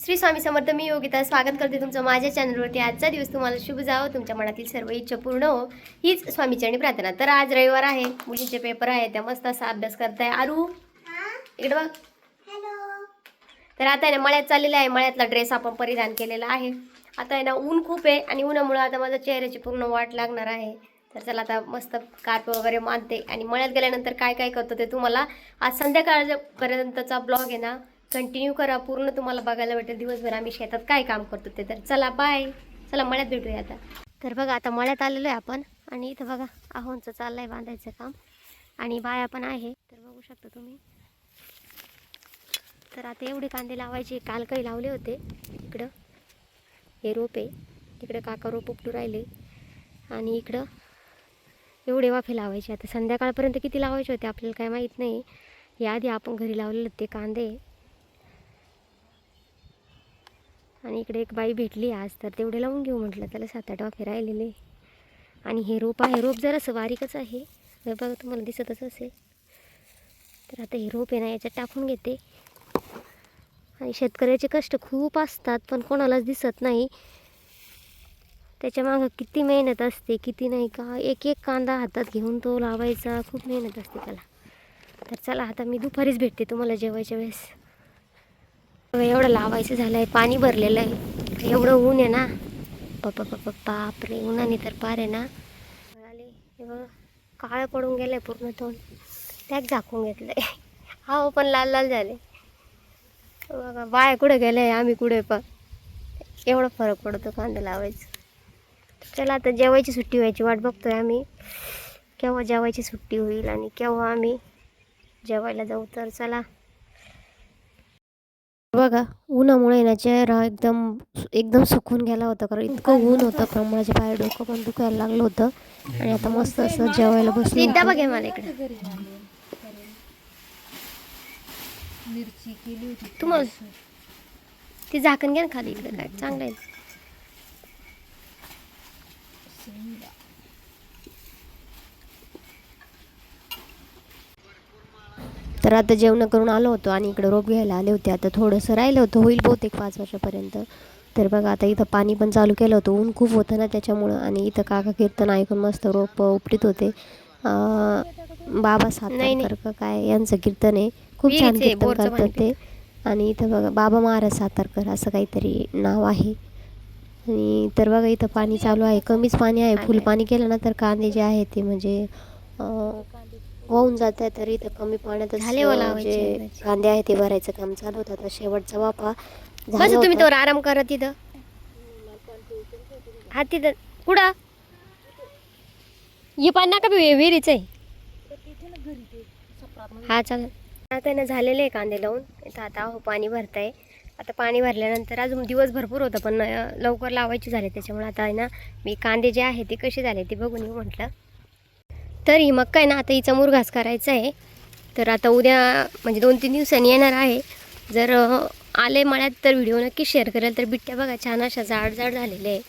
श्री स्वामी समर्थ मी योगिता स्वागत करते तुमचं माझ्या चॅनलवरती आजचा दिवस तुम्हाला शुभ जावं. तुमच्या मनातील सर्व इच्छा पूर्ण हो. हीच स्वामीचरणी प्रार्थना. तर आज रविवार आहे. मुलींचे पेपर आहे. त्या मस्त असा अभ्यास करताय. आरू इकडे बघ. तर आता आहे ना मळ्यात चाललेलं आहे. मळ्यातला ड्रेस आपण परिधान केलेला आहे. आता आहे ना ऊन खूप आहे आणि उन्हामुळं आता माझ्या चेहऱ्याची पूर्ण वाट लागणार आहे. तर चला आता मस्त कार्प वगैरे मानते. आणि मळ्यात गेल्यानंतर काय काय करतो ते तुम्हाला आज संध्याकाळपर्यंतचा ब्लॉग आहे ना कंटिन्यू करा. पूर्ण तुम्हाला बघायला भेटेल. दिवसभर आम्ही शेतात काय काम करतो ते तर. चला बाय चला मळ्यात भेटूया आता. तर बघा आता मळ्यात आलेलो आहे आपण. आणि इथं बघा आहोंचं चाललं आहे बांधायचं काम. आणि बाया पण आहे. तर बघू शकता तुम्ही. तर आता एवढे कांदे लावायचे. काल काही लावले होते. इकडं हे रोप. आहे तिकडं काका रोप उपटू राहिले. आणि इकडं एवढे वाफे लावायचे. आता संध्याकाळपर्यंत किती लावायचे होते आपल्याला काय माहीत नाही. याआधी आपण घरी लावलेलं ते कांदे. आणि इकडे एक बाई भेटली आज तर तेवढे लावून घेऊ म्हटलं. त्याला सात आठ वाफे राहिलेले. आणि हे रोप आहे रोप जरासं बारीकच आहे. बघा तुम्हाला दिसतच असेल. तर आता हे रोप आहे ना याच्यात टाकून घेते. आणि शेतकऱ्याचे कष्ट खूप असतात पण कोणालाच दिसत नाही. त्याच्या मागं किती मेहनत असते किती नाही का? एक एक कांदा हातात घेऊन तो लावायचा खूप मेहनत असते त्याला. तर चला आता मी दुपारीच भेटते तुम्हाला जेवायच्या वेळेस. एवढं लावायचं झालं आहे पाणी भरलेलं आहे. एवढं ऊन आहे ना. पप्पा बापा बापरे उन्हाने तर पार आहे ना. आले काळं पडून गेलं आहे पूर्ण तोंड. त्यात झाकून घेतलं आहे हा पण लाल लाल झाले. बघा बाय कुठे गेले आम्ही कुठे पण. एवढा फरक पडतो कांदा लावायचं. चला आता जेवायची सुट्टी व्हायची वाट बघतोय आम्ही. केव्हा जेवायची सुट्टी होईल आणि केव्हा आम्ही जेवायला जाऊ तर चला. बघा उन्हामुळे ना चेहरा एकदम एकदम सुकून गेला होता. कारण इतकं ऊन होतं प्रमाणाच्या बाहेर डोकं पण दुखायला लागलं होतं. आणि आता मस्त असं जेवायला बसलो एकदा बघे मला इकडे. मिरची केली होती. तुम्हाला? ती झाकण घ्या ना खाली इकडे काय चांगलं आहे. तर आता जेवण करून आलो होतो आणि इकडे रोप घ्यायला आले होते. आता थोडंसं राहिलं होतं होईल बहुतेक पाच वर्षापर्यंत. तर बघा आता इथं पाणी पण चालू केलं होतं ऊन खूप होतं ना त्याच्यामुळं. आणि इथं काका कीर्तन ऐकून मस्त रोप उपटीत होते. बाबा सातारकर काय यांचं कीर्तन आहे. खूप छान कीर्तन करतात ते. आणि इथं बघा बाबा महाराज सातारकर असं काहीतरी नाव आहे. आणि तर बघा इथं पाणी चालू आहे. कमीच पाणी आहे. फुल पाणी केलं ना तर कांदे जे आहे ते म्हणजे वाहून जात आहे तर इथं कमी पाण्यात झाले. जे कांदे आहे ते भरायचं काम चालू होतं. आता शेवटचा वापा बस तुम्ही. तर आराम करा तिथं. हा तिथं. कुठं? हे पाणी नका विहिरीच आहे. हा चालेल आता ना झालेले आहे कांदे लावून. इथं आता हो पाणी भरताय. आता पाणी भरल्यानंतर अजून दिवस भरपूर होतं पण लवकर लावायची झाले. त्याच्यामुळे आता आहे ना मी कांदे जे आहे ते कसे झाले ते बघून येऊ म्हटलं. तर ही मग काय ना आता हिचा मुरघास करायचा आहे. तर आता उद्या म्हणजे दोन तीन दिवसांनी येणार आहे. जर आले मळ्यात तर व्हिडिओ नक्की शेअर करेल. तर बिट्ट्या बघा छान अशा जाड जाड झालेले आहे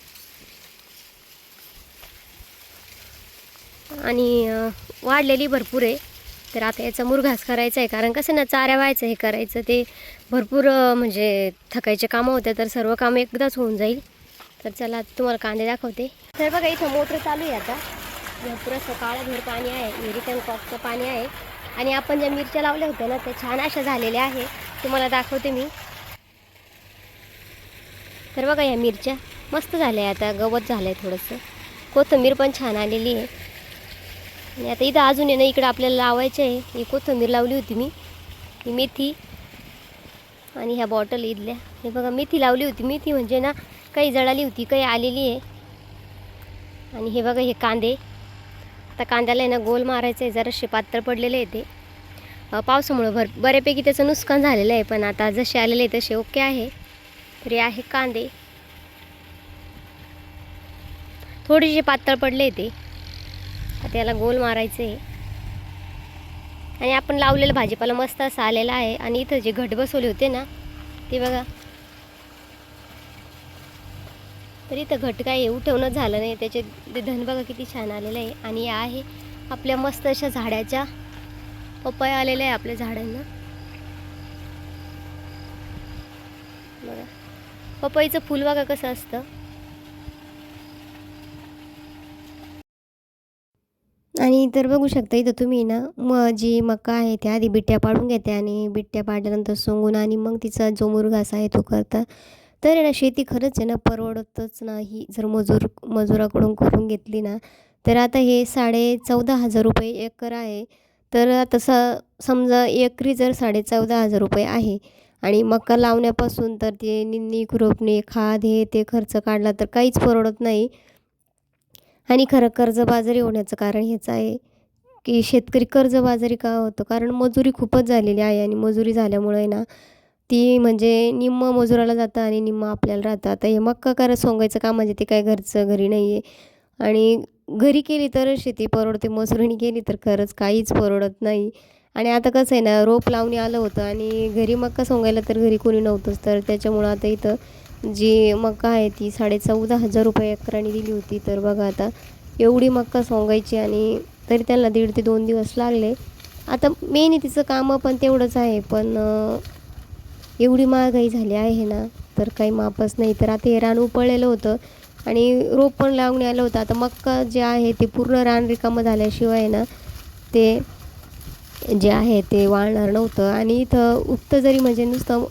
आणि वाढलेली भरपूर आहे. तर आता याचा मुरघास करायचा आहे. कारण कसं ना चाऱ्या व्हायचं हे करायचं ते भरपूर म्हणजे थकायचे कामं होते तर सर्व कामं एकदाच होऊन जाईल. तर चला तुम्हाला कांदे दाखवते. तर बघा इथं मोटर चालू आहे आता. भरपूर असं काळं पाणी आहे हे कॉकचं पाणी आहे. आणि आपण ज्या मिरच्या लावल्या होत्या ना त्या छान अशा झालेल्या आहे. तुम्हाला दाखवते मी. तर बघा या मिरच्या मस्त झाल्या आता गवत झालं आहे थोडंसं. कोथिंबीर पण छान आलेली आहे. आणि आता इथं अजून आहे ना इकडं आपल्याला लावायचं आहे. ही कोथिंबीर लावली होती मी. ही मेथी आणि ह्या बॉटल इथल्या. हे बघा मेथी लावली होती. मेथी म्हणजे ना काही जळाली होती काही आलेली आहे. आणि हे बघा हे कांदे. आता कांद्याला आहे ना गोल मारायचं आहे जरासे पातळ पडलेले आहे ते. पावसामुळं भर बऱ्यापैकी त्याचं नुकसान झालेलं आहे पण आता जसे आलेले आहे तसे ओके आहे. तरी आहे कांदे. थोडेसे पातळ पडले ते. आता याला गोल मारायचं आहे आणि आपण लावलेलं भाजीपाला मस्त असा आलेला आहे. आणि इथं जे घट बसवले होते ना ते बघा. तर इथं घट काय ठेवणं झालं नाही. त्याचे ते धन बघा किती छान आलेलं आहे. आणि या आहे आपल्या मस्त अशा झाडाच्या पपया आलेल्या आहे आपल्या झाडांना. बघा. पपईचं फुल बघा कसं असतं. आणि तर बघू शकता इथं तुम्ही ना म जी मका आहे त्या आधी बिट्ट्या पाडून घेते आणि बिट्ट्या पाडल्यानंतर सोंगून आणि मग तिचा जो मुरघास आहे तो करता. तर आहे ना शेती खरंच आहे ना परवडतच नाही. जर मजूर मजुराकडून करून घेतली ना तर आता हे साडे चौदा हजार रुपये एकर आहे. तर तसं समजा एकरी जर साडे चौदा हजार रुपये आहे आणि मका लावण्यापासून तर ते निंदणी खुरपणी खाद हे ते खर्च काढला तर काहीच परवडत नाही. आणि खरं कर्जबाजारी होण्याचं कारण हेच आहे की शेतकरी कर्जबाजारी का होतो? कारण मजुरी खूपच झालेली आहे आणि मजुरी झाल्यामुळे ना ती म्हणजे निम्म मजुराला जातं आणि निम्म आपल्याला राहतं. आता हे मक्का करत सोंगायचं काम म्हणजे ते काय घरचं घरी नाही आहे आणि घरी केली तर शेती परवडते मजुरीने केली तर खरंच काहीच परवडत नाही. आणि आता कसं आहे ना रोप लावणी आलं होतं आणि घरी मक्का सोंगायला तर घरी कोणी नव्हतंच. तर त्याच्यामुळं आता इथं जी मक्का आहे ती साडे चौदा हजार रुपये एकराने दिली होती. तर बघा आता एवढी मक्का सोंगायची आणि तरी त्यांना दीड ते दोन दिवस लागले. आता मेन तिचं कामं पण तेवढंच आहे. पण एवढी महागाई झाली आहे ना तर काही मापच नाही. तर आता हे रान उपळलेलं होतं आणि रोप पण लावून आलं होतं. आता मक्का जे आहे ते पूर्ण रान रिकामं झाल्याशिवाय ना ते जे आहे ते वाळणार नव्हतं. आणि इथं उक्त जरी म्हणजे नुसतं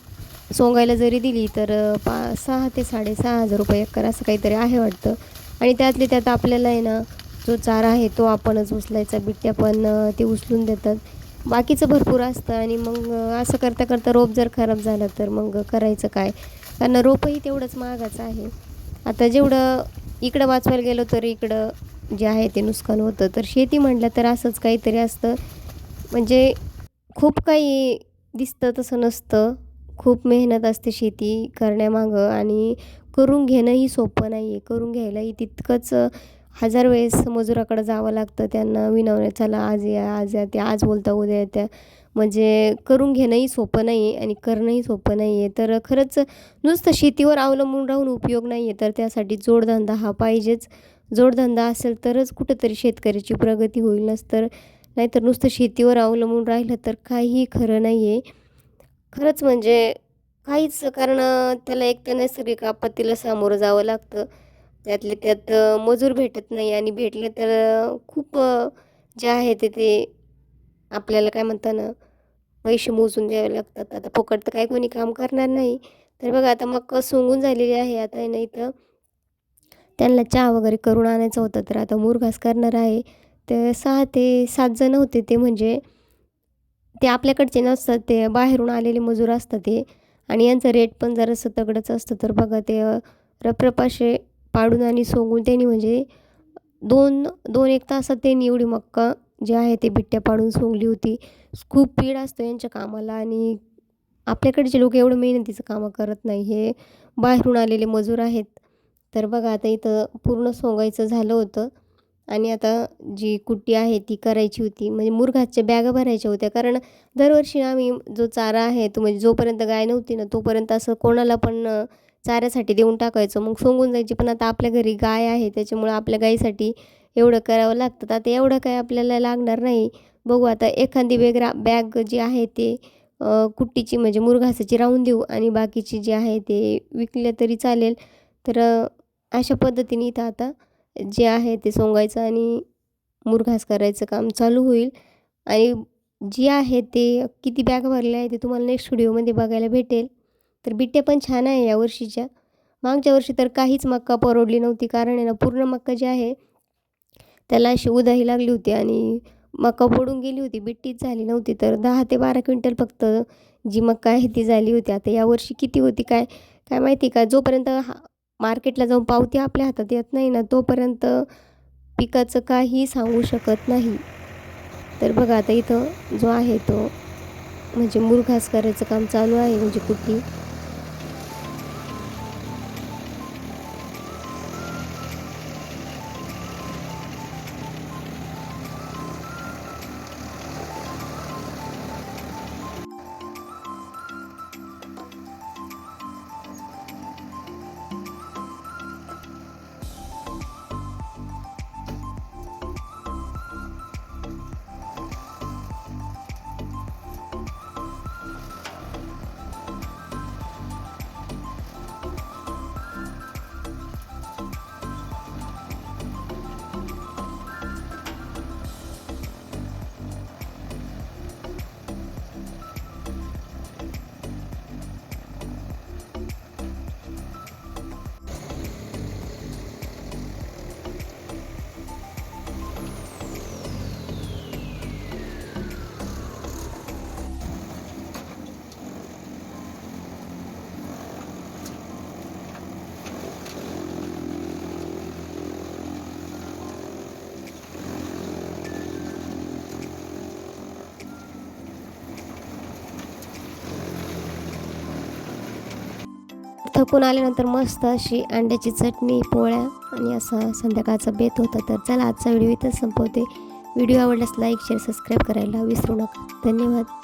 सोंगायला जरी दिली तर पा सहा ते साडेसहा हजार रुपये एकर असं काहीतरी आहे वाटतं. आणि त्यातले त्यात आपल्याला आहे ना जो चारा आहे तो आपणच उचलायचा. बिट्ट्या पण ते उचलून देतात. बाकीचं भरपूर असतं आणि मग असं करता करता रोप जर खराब झालं तर मग करायचं काय? कारण रोपही तेवढंच महागाचं आहे. आता जेवढं इकडं वाचवायला गेलो तर इकडं जे आहे ते नुकसान होतं. तर शेती म्हटलं तर असंच काहीतरी असतं. म्हणजे खूप काही दिसतं तसं नसतं. खूप मेहनत असते शेती करण्यामागं आणि करून घेणंही सोपं नाही आहे करून घ्यायलाही तितकंच हजार वेळेस मजुराकडं जावं लागतं त्यांना विनवण्या चला आज या आज या ते आज बोलता उद्या येत्या. म्हणजे करून घेणंही सोपं नाही आहे आणि करणंही सोपं नाही आहे तर खरंच नुसतं शेतीवर अवलंबून राहून उपयोग नाही आहे तर त्यासाठी जोडधंदा हा पाहिजेच. जोडधंदा असेल तरच कुठंतरी शेतकऱ्याची प्रगती होईल नसतर. नाहीतर नुसतं शेतीवर अवलंबून राहिलं तर काहीही खरं नाही आहे खरंच म्हणजे काहीच कारण त्याला एक तर नैसर्गिक आपत्तीला सामोरं जावं लागतं. त्यातले त्यात मजूर भेटत नाही आणि भेटले तर खूप जे आहे ते ते आपल्याला काय म्हणता ना पैसे मोजून द्यावे लागतात. आता फुकट तर काय कोणी काम करणार नाही. तर बघा आता मग सोंगून झालेली आहे. आता नाही तर इथं त्यांना चहा वगैरे करून आणायचं होतं. तर आता मुरघास करणार आहे. ते सहा ते सात जण होते ते म्हणजे ते आपल्याकडचे नसतात. ते बाहेरून आलेले मजूर असतात ते. आणि यांचं रेट पण जरासं तगडंच असतं. तर बघा ते रप्रपाशे पाडून आणि सोंगून त्यांनी म्हणजे दोन दोन एक तासात त्यांनी एवढी मक्का जे आहे ते बिट्ट्या पाडून सोंगली होती. खूप पीड असतो यांच्या कामाला आणि आपल्याकडचे लोक एवढं मेहनतीचं कामं करत नाही हे बाहेरून आलेले मजूर आहेत. तर बघा आता इथं पूर्ण सोंगायचं झालं होतं आणि आता जी कुट्टी आहे ती करायची होती. म्हणजे मुरघातच्या बॅगा भरायच्या होत्या कारण दरवर्षी आम्ही जो चारा आहे तो म्हणजे जोपर्यंत गाय नव्हती ना तोपर्यंत असं कोणाला पण चाऱ्यासाठी देऊन टाकायचं. मग सोंगून जायची. पण आता आपल्या घरी गाय आहे. त्याच्यामुळं आपल्या गाईसाठी एवढं करावं लागतं. तर आता एवढं काय आपल्याला लागणार नाही. बघू आता एखादी वेगळा बॅग जी आहे ते कुट्टीची म्हणजे मुरघासाची राहून देऊ. आणि बाकीची जी आहे ते विकल्या तरी चालेल. तर अशा पद्धतीने इथं आता जे आहे ते सोंगायचं आणि मुरघास करायचं काम चालू होईल. आणि जी आहे ते किती बॅग भरल्या आहे ते तुम्हाला नेक्स्ट व्हिडिओमध्ये बघायला भेटेल. तर बिट्ट्या पण छान आहे या वर्षीच्या. मागच्या वर्षी तर काहीच मक्का परवडली नव्हती. कारण आहे ना पूर्ण मक्का जी आहे त्याला अशी उदाही लागली होती आणि मका पडून गेली होती. बिट्टीच झाली नव्हती. तर दहा ते बारा क्विंटल फक्त जी मका आहे ती झाली होती. आता यावर्षी किती होती काय काय माहिती का? जोपर्यंत हा मार्केटला जाऊन पावती आपल्या हातात येत नाही ना तोपर्यंत पिकाचं काही सांगू शकत नाही. तर बघा आता इथं जो आहे तो म्हणजे मुरघास करायचं काम चालू आहे म्हणजे कुठली थकून आल्यानंतर मस्त अशी अंड्याची चटणी पोळ्या आणि असा संध्याकाळचा बेत होता. तर चला आजचा व्हिडिओ इथंच संपवते. व्हिडिओ आवडल्यास लाईक शेअर सबस्क्राईब करायला विसरू नका. धन्यवाद.